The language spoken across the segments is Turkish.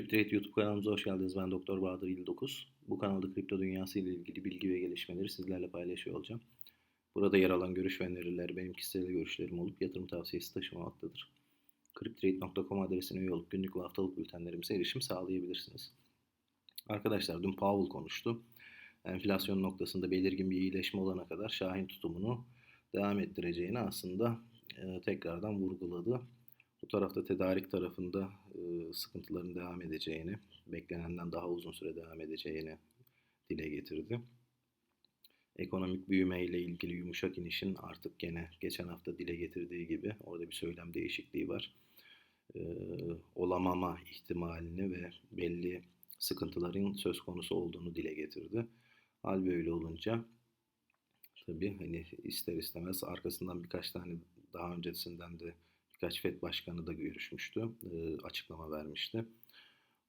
CrypTrade YouTube kanalımıza hoş geldiniz. Ben Doktor Bahadır 59. Bu kanalda kripto dünyası ile ilgili bilgi ve gelişmeleri sizlerle paylaşıyor olacağım. Burada yer alan görüş ve öneriler benim kişisel görüşlerim olup yatırım tavsiyesi taşımamaktadır. CrypTrade.com adresine üye olup günlük ve haftalık bültenlerimize erişim sağlayabilirsiniz. Arkadaşlar dün Powell konuştu. Enflasyon noktasında belirgin bir iyileşme olana kadar Şahin tutumunu devam ettireceğini aslında e, tekrardan vurguladı. Tarafta tedarik tarafında e, sıkıntıların devam edeceğini, beklenenden daha uzun süre devam edeceğini dile getirdi. Ekonomik büyüme ile ilgili yumuşak inişin artık gene geçen hafta dile getirdiği gibi orada bir söylem değişikliği var. E, olamama ihtimalini ve belli sıkıntıların söz konusu olduğunu dile getirdi. Hal böyle olunca tabii hani ister istemez arkasından birkaç tane daha öncesinden de birkaç FED başkanı da görüşmüştü, e, açıklama vermişti.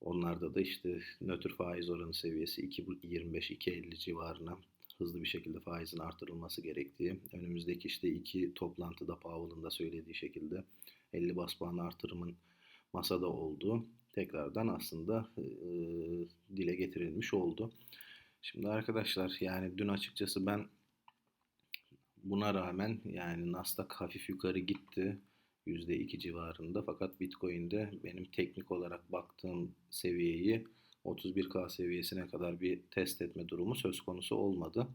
Onlarda da işte nötr faiz oranı seviyesi 2.25-2.50 civarına hızlı bir şekilde faizin artırılması gerektiği, önümüzdeki işte iki toplantıda Powell'ın da söylediği şekilde 50 bas puan artırımın masada olduğu tekrardan aslında e, dile getirilmiş oldu. Şimdi arkadaşlar yani dün açıkçası ben buna rağmen yani Nasdaq hafif yukarı gitti. %2 civarında fakat Bitcoin'de benim teknik olarak baktığım seviyeyi 31K seviyesine kadar bir test etme durumu söz konusu olmadı.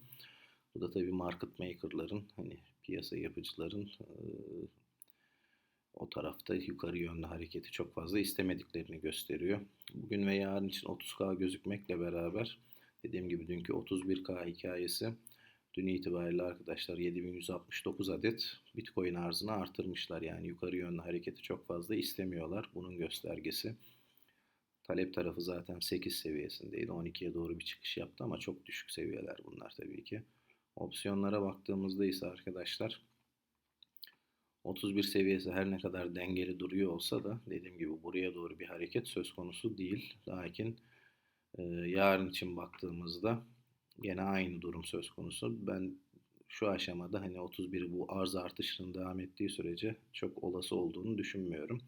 Bu da tabii market maker'ların hani piyasa yapıcıların o tarafta yukarı yönlü hareketi çok fazla istemediklerini gösteriyor. Bugün ve yarın için 30K gözükmekle beraber dediğim gibi dünkü 31K hikayesi Dün itibariyle arkadaşlar 7169 adet Bitcoin arzını artırmışlar. Yani yukarı yönlü hareketi çok fazla istemiyorlar. Bunun göstergesi. Talep tarafı zaten 8 seviyesindeydi. 12'ye doğru bir çıkış yaptı ama çok düşük seviyeler bunlar tabii ki. Opsiyonlara baktığımızda ise arkadaşlar 31 seviyesi her ne kadar dengeli duruyor olsa da dediğim gibi buraya doğru bir hareket söz konusu değil. Lakin e, yarın için baktığımızda Gene aynı durum söz konusu. Ben şu aşamada hani 31 bu arz artışının devam ettiği sürece çok olası olduğunu düşünmüyorum.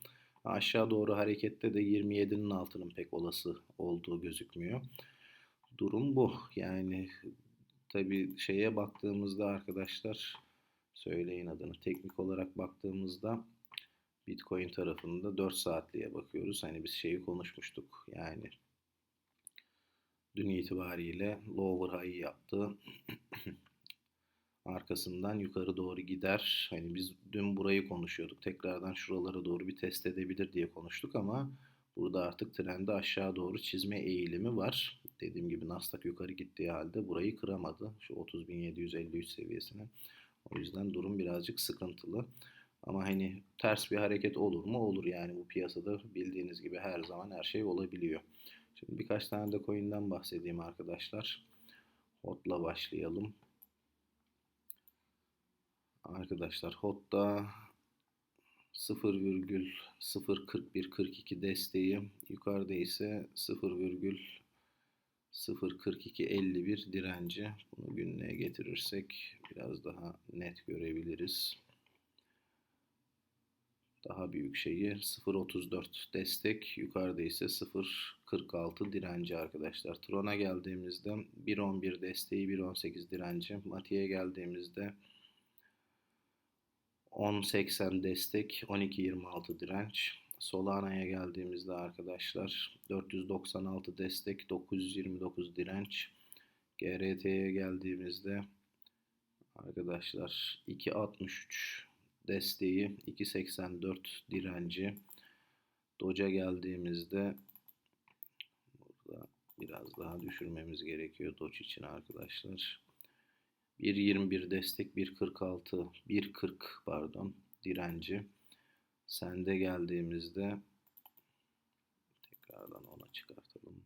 Aşağı doğru harekette de 27'nin altının pek olası olduğu gözükmüyor. Durum bu. Yani tabi şeye baktığımızda arkadaşlar söyleyin adını teknik olarak baktığımızda Bitcoin tarafında 4 saatliğe bakıyoruz. Hani biz şeyi konuşmuştuk. Yani dün itibariyle lower high yaptı. Arkasından yukarı doğru gider. Hani biz dün burayı konuşuyorduk. Tekrardan şuralara doğru bir test edebilir diye konuştuk ama burada artık trende aşağı doğru çizme eğilimi var. Dediğim gibi Nasdaq yukarı gittiği halde burayı kıramadı. Şu 30.753 seviyesine. O yüzden durum birazcık sıkıntılı. Ama hani ters bir hareket olur mu? Olur yani bu piyasada bildiğiniz gibi her zaman her şey olabiliyor. Şimdi birkaç tane de coin'den bahsedeyim arkadaşlar. HOT'la başlayalım. Arkadaşlar HOT'da 0,04142 desteği yukarıda ise 0,04251 direnci. Bunu günlüğe getirirsek biraz daha net görebiliriz daha büyük şeyi 0.34 destek yukarıda ise 0.46 direnci arkadaşlar. Tron'a geldiğimizde 1.11 desteği 1.18 direnci. Mati'ye geldiğimizde 10.80 destek 12.26 direnç. Solana'ya geldiğimizde arkadaşlar 496 destek 929 direnç. GRT'ye geldiğimizde arkadaşlar 2.63 desteği 2.84 direnci. Doca geldiğimizde biraz daha düşürmemiz gerekiyor Doge için arkadaşlar. 1.21 destek 1.46 1.40 pardon direnci. Sende geldiğimizde tekrardan ona çıkartalım.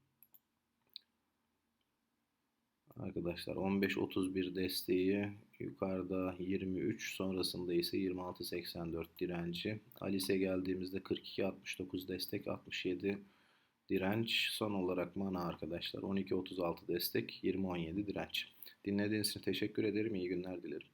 Arkadaşlar 15.31 desteği yukarıda 23 sonrasında ise 26.84 direnci. Alice geldiğimizde 42.69 destek 67 direnç. Son olarak Mana arkadaşlar 12.36 destek 20.17 direnç. Dinlediğiniz için teşekkür ederim. İyi günler dilerim.